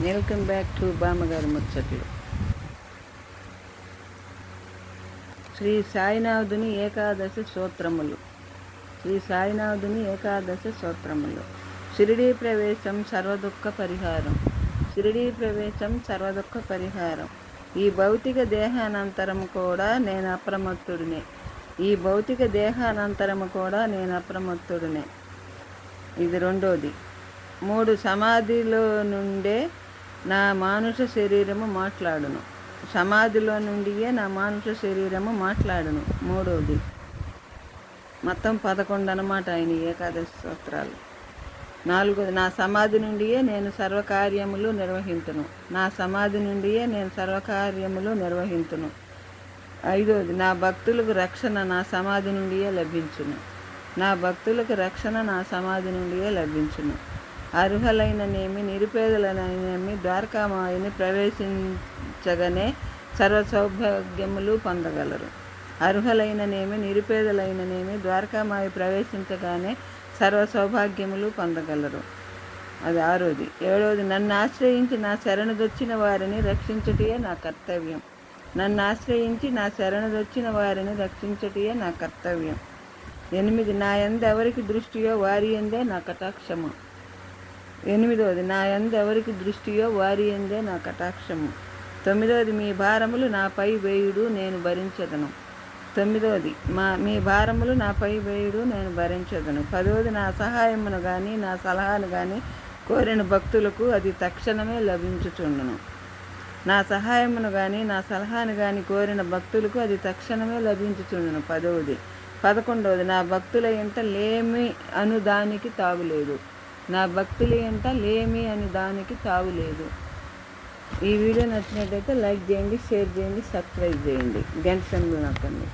Welcome back to బామ్మగారి ముచ్చట్లు. శ్రీ సాయినాథుని ఏకాదశి సూత్రములు శ్రీ సాయినాథుని ఏకాదశి సూత్రములు షిరిడీ ప్రవేశం సర్వదుఃఖ పరిహారం. షిరిడీ ప్రవేశం సర్వదుఃఖ పరిహారం. ఈ భౌతిక దేహానంతరం కూడా నేను అప్రమత్తుడినే. ఈ భౌతిక దేహానంతరము కూడా నేను అప్రమత్తుడినే. ఇది రెండోది. మూడు సమాధిలో నుండే నా మానుష శరీరము మాట్లాడును. సమాధిలో నుండియే నా మానుష శరీరము మాట్లాడును. మూడవది మొత్తం పదకొండు అనమాట ఆయన ఏకాదశి సూత్రాలు నాలుగోది. నా సమాధి నుండియే నేను సర్వకార్యములు నిర్వహింతును. నా సమాధి నుండియే నేను సర్వకార్యములు నిర్వహింతును. ఐదోది. నా భక్తులకు రక్షణ నా సమాధి నుండియే లభించును. నా భక్తులకు రక్షణ నా సమాధి నుండియే లభించును. అర్హులైననేమి నిరుపేదలైననేమి ద్వారకామాయిని ప్రవేశించగానే సర్వ సౌభాగ్యములు పొందగలరు. అర్హులైననేమి నిరుపేదలైననేమి ద్వారకామాయి ప్రవేశించగానే సర్వ సౌభాగ్యములు పొందగలరు. అది ఆరోది. ఏడవది నన్ను ఆశ్రయించి నా శరణుదొచ్చిన వారిని రక్షించుటయే నా కర్తవ్యం. నన్ను ఆశ్రయించి నా శరణుదొచ్చిన వారిని రక్షించటయే నా కర్తవ్యం. ఎనిమిది. నా ఎందెవరికి దృష్టియో వారి ఎందే నా కటాక్షము. ఎనిమిదవది నా ఎందు ఎవరికి దృష్టియో వారి ఎందే నా కటాక్షము. తొమ్మిదవది మీ భారములు నాపై వేయుడు నేను భరించదను. తొమ్మిదవది మా మీ భారములు నాపై వేయుడు నేను భరించదను. పదవది నా సహాయమును కానీ నా సలహాను కానీ కోరిన భక్తులకు అది తక్షణమే లభించుచుండును. నా సహాయమును కానీ నా సలహాను కానీ కోరిన భక్తులకు అది తక్షణమే లభించుచుండును. పదవది పదకొండవది నా భక్తుల ఇంట లేమి అనుదానికి తాగులేదు. నా భక్తులు ఇంట లేమి అని దానికి తాగులేదు ఈ వీడియో నచ్చినట్టయితే లైక్ చేయండి షేర్ చేయండి సబ్స్క్రైబ్ చేయండి. గంట సెంబులు నొక్కండి